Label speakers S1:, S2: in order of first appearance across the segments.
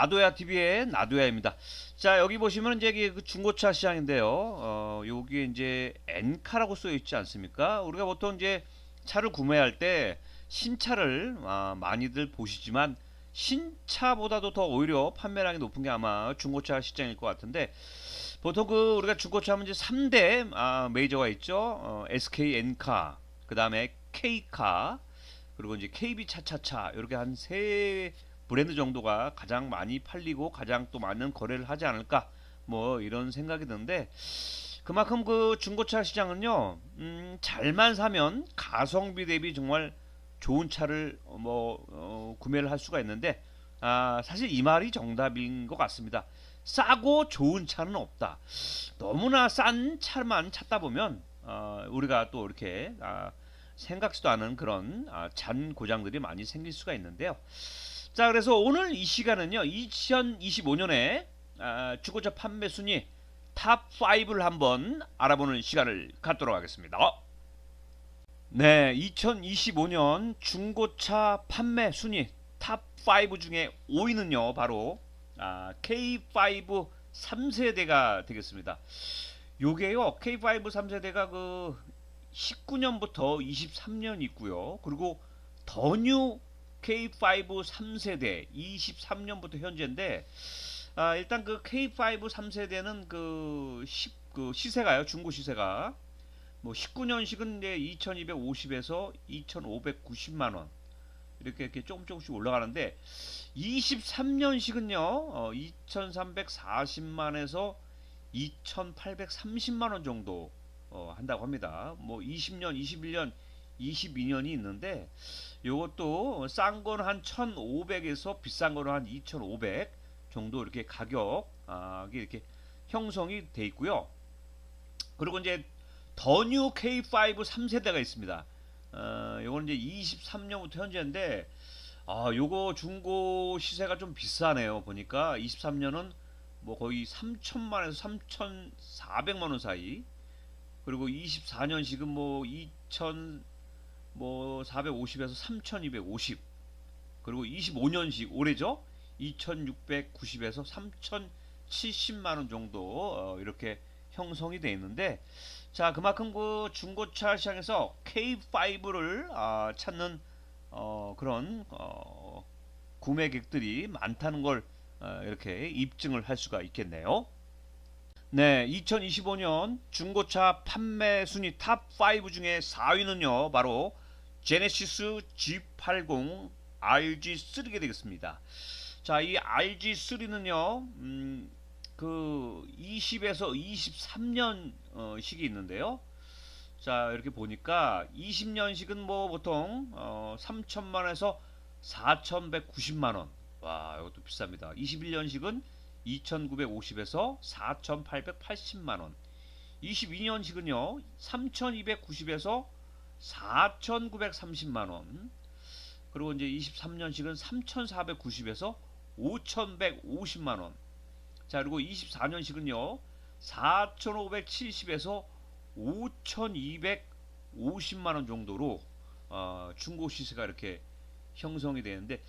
S1: 나도야 TV의 나도야입니다. 자 여기 보시면 이제 그 중고차 시장인데요. 어 여기에 이제 엔카라고 써 있지 않습니까? 우리가 보통 이제 차를 구매할 때 신차를 아, 많이들 보시지만 신차보다도 더 오히려 판매량이 높은 게 아마 중고차 시장일 것 같은데 보통 그 우리가 중고차 하면 이제 3대 아, 메이저가 있죠. 어, SK 엔카, 그 다음에 K카, 그리고 이제 KB 차차차 이렇게 한세 브랜드 정도가 가장 많이 팔리고 가장 또 많은 거래를 하지 않을까 뭐 이런 생각이 드는데 그만큼 그 중고차 시장은요 음, 잘만 사면 가성비 대비 정말 좋은 차를 뭐 어, 구매를 할 수가 있는데 아, 사실 이 말이 정답인 것 같습니다. 싸고 좋은 차는 없다. 너무나 싼 차만 찾다 보면 어, 우리가 또 이렇게 아, 생각지도 않은 그런 아, 잔 고장들이 많이 생길 수가 있는데요. 자, 그래서 오늘 이 시간은요, 2025년에 아, 중고차 판매 순위 탑 5를 한번 알아보는 시간을 갖도록 하겠습니다. 네, 2025년 중고차 판매 순위 탑5 중에 5위는요, 바로 아, K5 3세대가 되겠습니다. 요게요, K5 3세대가 그 19년부터 23년 있고요. 그리고 더뉴 K5 3세대 23년부터 현재인데 아, 일단 그 K5 3세대는 그, 10, 그 시세가요. 중고 시세가 뭐 19년식은 이제 2250에서 2590만 원 이렇게 이렇게 조금 조금씩 올라가는데 23년식은요. 어, 2340만에서 2830만 원 정도 어, 한다고 합니다. 뭐 20년, 21년, 22년이 있는데 요것도 싼 거는 한 1,500에서 비싼 거는 한 2,500 정도 이렇게 가격이 아, 이렇게 형성이 돼 있고요. 그리고 이제 더뉴 K5 3세대가 있습니다. 어, 요건 이제 23년부터 현재인데 아, 요거 중고 시세가 좀 비싸네요. 보니까 23년은 뭐 거의 3천만에서 3,400만 원 사이. 그리고 24년식은 뭐 2천 뭐 450에서 3250 그리고 25년식 올해죠 2690에서 3070만 원 정도 어, 이렇게 형성이 되어 있는데 자 그만큼 그 중고차 시장에서 K5를 아, 찾는 어, 그런 어, 구매객들이 많다는 걸 어, 이렇게 입증을 할 수가 있겠네요. 네, 2025년 중고차 판매 순위 탑 5 중에 4위는요, 바로 제네시스 G80 RG3게 되겠습니다. 자, 이 RG3는요, 음, 그 20에서 23년 어, 식이 있는데요. 자, 이렇게 보니까 20년식은 뭐 보통 어, 3천만원에서 4,190만 원. 와, 이것도 비쌉니다. 21년식은 2,950에서 4,880만원 22년식은요 3,290에서 4,930만 원 그리고 이제 23년식은 3,490에서 5,150만 원 자 그리고 24년식은요 4,570에서 5,250만 원 정도로 어, 중고 시세가 이렇게 형성이 되는데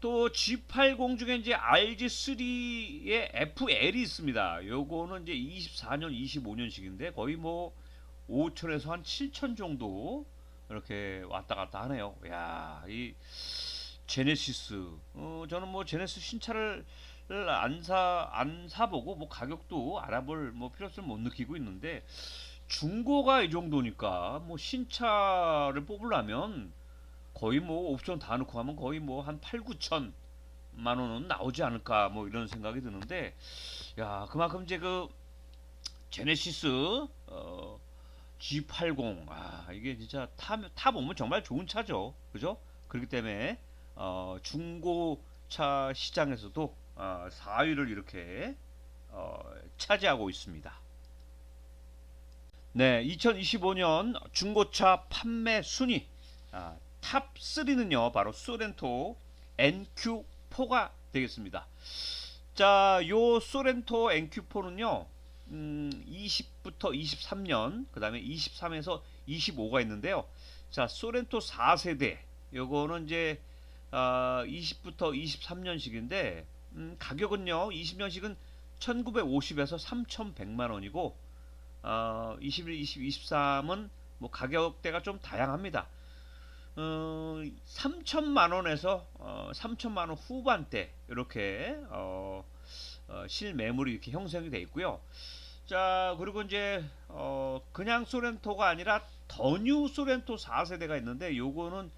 S1: 또 G80 중에 이제 RG3의 FL이 있습니다. 요거는 이제 24년, 25년식인데 거의 뭐 5천에서 한 7천 정도 이렇게 왔다 갔다 하네요. 야, 이 제네시스. 어, 저는 뭐 제네시스 신차를 안 사, 안 사보고 뭐 가격도 알아볼 뭐 필요성을 못 느끼고 있는데 중고가 이 정도니까 뭐 신차를 뽑으려면 거의 뭐 옵션 다 넣고 하면 거의 뭐 한 8, 9천 만 원은 나오지 않을까 뭐 이런 생각이 드는데 야 그만큼 이제 그 제네시스 어, G80 아 이게 진짜 타, 타 보면 정말 좋은 차죠. 그죠? 그렇기 때문에 어, 중고차 시장에서도 어, 4위를 이렇게 어, 차지하고 있습니다. 네, 2025년 중고차 판매 순위. 아, 탑 3는요 바로 소렌토 NQ4가 되겠습니다. 자 요 소렌토 NQ4는요 음, 20부터 23년 그 다음에 23에서 25가 있는데요 자 소렌토 4세대 요거는 이제 어, 20부터 23년식인데 음, 가격은요 20년식은 1950에서 3100만 원이고 어, 21, 20, 23은 뭐 가격대가 좀 다양합니다. 어, 3천만 원에서 어, 3천만 원 후반대 이렇게 어, 어, 실매물이 이렇게 형성이 되어 있고요. 자 그리고 이제 어, 그냥 소렌토가 아니라 더뉴 소렌토 4세대가 있는데 요거는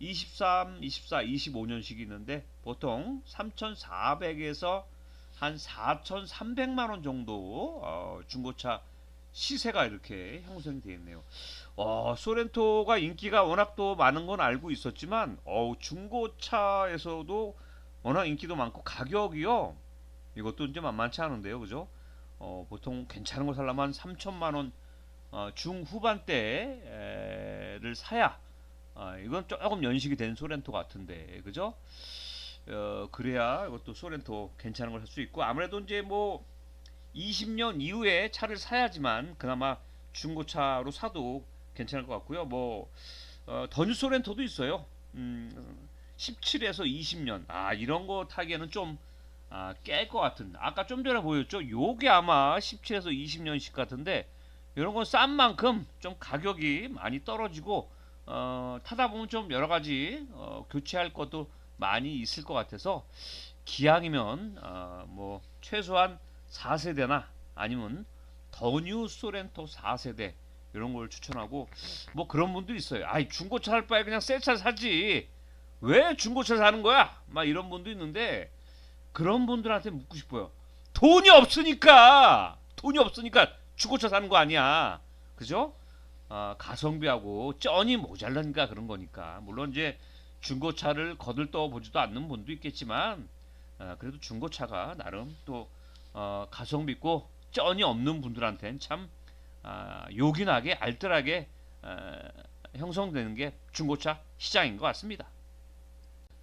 S1: 23, 24, 25년식이 있는데 보통 3,400에서 한 4,300만 원 정도 어, 중고차 시세가 이렇게 형성이 되어 있네요. 어, 소렌토가 인기가 워낙 또 많은 건 알고 있었지만 어, 중고차에서도 워낙 인기도 많고 가격이요. 이것도 이제 만만치 않은데요. 그죠? 어, 보통 괜찮은 거 살려면 3천만 원 어, 중후반대를 사야 아, 이건 조금 연식이 된 소렌토 같은데 그죠? 어, 그래야 이것도 소렌토 괜찮은 걸 살 수 있고 아무래도 이제 뭐 20년 이후에 차를 사야지만 그나마 중고차로 사도 괜찮을 것 같고요. 뭐 어, 더뉴 소렌토도 있어요. 음, 17에서 20년. 아 이런 거 타기에는 좀 아, 깰 것 같은. 아까 좀 전에 보였죠. 요게 아마 17에서 20년씩 같은데 이런 건 싼 만큼 좀 가격이 많이 떨어지고 어, 타다 보면 좀 여러 가지 어, 교체할 것도 많이 있을 것 같아서 기왕이면 어, 뭐 최소한 4세대나 아니면 더뉴 소렌토 4세대 이런 걸 추천하고 뭐 그런 분도 있어요. 아이 중고차 살 바에 그냥 새 차 사지. 왜 중고차 사는 거야? 막 이런 분도 있는데 그런 분들한테 묻고 싶어요. 돈이 없으니까 돈이 없으니까 중고차 사는 거 아니야. 그죠? 어, 가성비하고 쩐이 모자란가 그런 거니까. 물론 이제 중고차를 거들떠 보지도 않는 분도 있겠지만 어, 그래도 중고차가 나름 또 어, 가성비 있고 쩐이 없는 분들한테는 참 아, 요긴하게 알뜰하게 어, 형성되는 게 중고차 시장인 것 같습니다.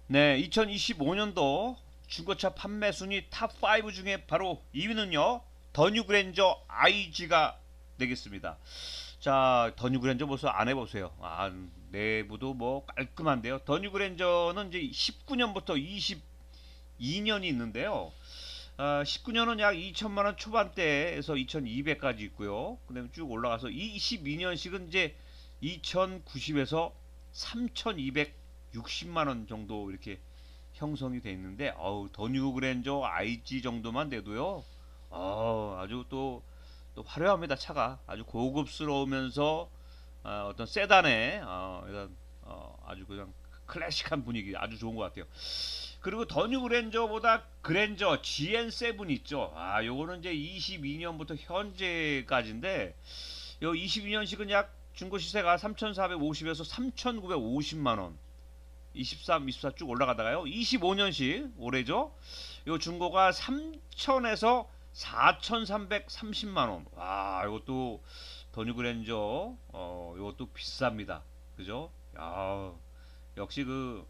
S1: 네, 2025년도 중고차 판매 순위 탑5 중에 바로 2위는요. 더뉴 그랜저 IG가 되겠습니다. 자, 더뉴 그랜저 벌써 안 해보세요. 아, 내부도 뭐 깔끔한데요. 더뉴 그랜저는 이제 19년부터 22년이 있는데요. 어, 19년은 약 2천만 원 초반대에서 2,200까지 있고요. 그 다음에 쭉 올라가서 22년씩은 이제 2,090에서 3,260만 원 정도 이렇게 형성이 돼 있는데 어우 더뉴 그랜저 IG 정도만 돼도요. 어, 아주 또, 또 화려합니다 차가 아주 고급스러우면서 어, 떤 세단의 어, 이런 어, 아주 그냥 클래식한 분위기 아주 좋은 것 같아요. 그리고 더뉴 그랜저보다 그랜저 GN7 있죠. 아, 요거는 이제 22년부터 현재까지인데 요 22년식은 약 중고 시세가 3,450에서 3,950만 원. 23, 24 쭉 올라가다가요. 25년식 올해죠. 요 중고가 3,000에서 4,330만 원. 와, 이것도 더뉴 그랜저 어, 이것도 비쌉니다. 그죠? 야, 역시 그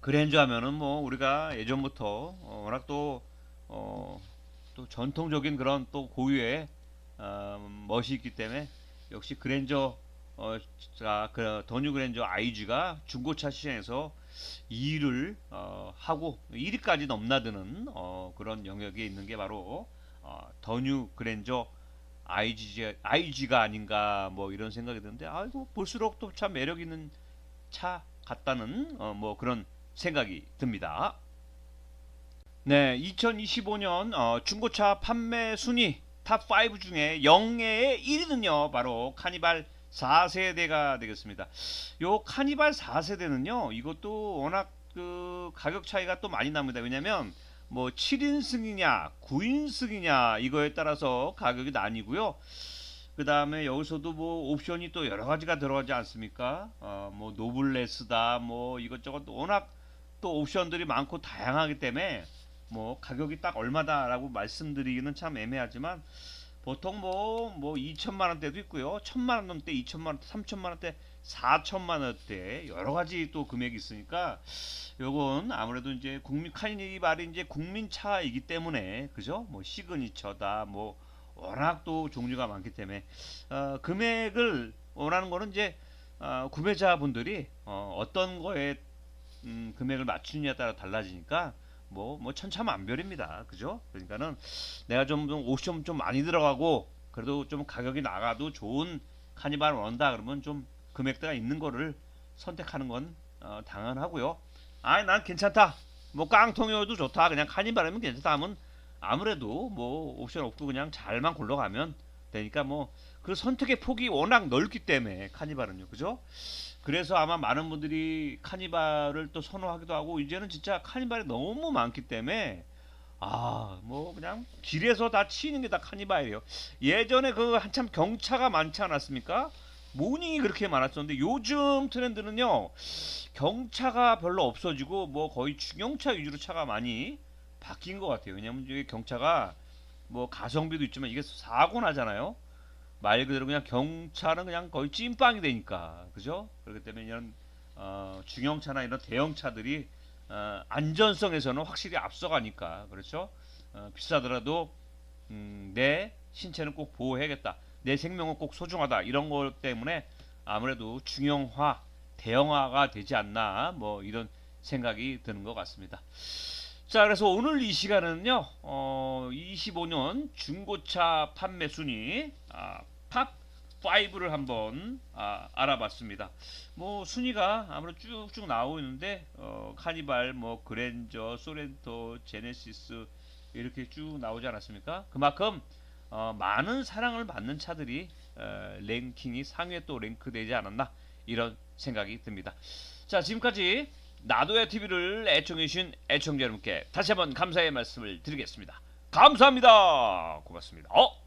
S1: 그랜저 하면은 뭐 우리가 예전부터 어, 워낙 또, 어, 또 전통적인 그런 또 고유의 어, 멋이 있기 때문에 역시 그랜저 어, 자, 그 더뉴 그랜저 IG가 중고차 시장에서 2위를 어, 하고 1위까지 넘나드는 어, 그런 영역에 있는 게 바로 어, 더뉴 그랜저 IG, IG가 아닌가 뭐 이런 생각이 드는데 아이고 볼수록 또 참 매력 있는 차 같다는 어, 뭐 그런 생각이 듭니다. 네, 2025년 어, 중고차 판매 순위 탑5 중에 영예의 1위는요. 바로 카니발 4세대가 되겠습니다. 요 카니발 4세대는요. 이것도 워낙 그 가격 차이가 또 많이 납니다. 왜냐면 뭐 7인승이냐 9인승이냐 이거에 따라서 가격이 나뉘고요. 그 다음에 여기서도 뭐 옵션이 또 여러 가지가 들어가지 않습니까? 어, 뭐 노블레스다 뭐 이것저것 워낙 또 옵션들이 많고 다양하기 때문에 뭐 가격이 딱 얼마다라고 말씀드리기는 참 애매하지만 보통 뭐, 뭐 2천만 원대도 있고요. 1천만 원 넘대 2천만 원대, 3천만 원대, 4천만 원대 여러 가지 또 금액이 있으니까 요건 아무래도 이제 국민 카니발이 이제 국민차이기 때문에 그죠? 뭐 시그니처다 뭐 워낙 또 종류가 많기 때문에 어, 금액을 원하는 거는 이제 어, 구매자분들이 어, 어떤 거에 음, 금액을 맞추느냐에 따라 달라지니까 뭐 뭐 천차만별입니다. 그죠? 그러니까는 내가 좀, 좀 옷이 좀, 좀 많이 들어가고 그래도 좀 가격이 나가도 좋은 카니발 원다 그러면 좀 금액대가 있는 거를 선택하는 건 어, 당연하고요. 아이 난 괜찮다. 뭐 깡통이어도 좋다. 그냥 카니발이면 괜찮다 하면 아무래도 뭐 옵션 없고 그냥 잘만 굴러가면 되니까 뭐 그 선택의 폭이 워낙 넓기 때문에 카니발은요. 그죠? 그래서 아마 많은 분들이 카니발을 또 선호하기도 하고 이제는 진짜 카니발이 너무 많기 때문에 아 뭐 그냥 길에서 다 치이는 게 다 카니발이에요. 예전에 그 한참 경차가 많지 않았습니까? 모닝이 그렇게 많았었는데 요즘 트렌드는요 경차가 별로 없어지고 뭐 거의 중형차 위주로 차가 많이 바뀐 것 같아요. 왜냐면 이게 경차가 뭐 가성비도 있지만 이게 사고 나잖아요. 말 그대로 그냥 경차는 그냥 거의 찐빵이 되니까 그죠? 그렇기 때문에 이런 어, 중형차나 이런 대형차들이 어, 안전성에서는 확실히 앞서가니까 그렇죠? 어, 비싸더라도 음, 내 신체는 꼭 보호해야겠다. 내 생명은 꼭 소중하다. 이런 것 때문에 아무래도 중형화, 대형화가 되지 않나 뭐 이런 생각이 드는 것 같습니다. 자, 그래서 오늘 이 시간은요, 어, 25년 중고차 판매 순위 아, 탑 5를 한번 아, 알아봤습니다. 뭐 순위가 아무래도 쭉쭉 나오고 있는데 어, 카니발, 뭐 그랜저, 소렌토, 제네시스 이렇게 쭉 나오지 않았습니까? 그만큼 어, 많은 사랑을 받는 차들이 어, 랭킹이 상위에 또 랭크되지 않았나 이런 생각이 듭니다. 자, 지금까지 나도야 TV를 애청해주신 애청자 여러분께 다시 한번 감사의 말씀을 드리겠습니다. 감사합니다. 고맙습니다. 어?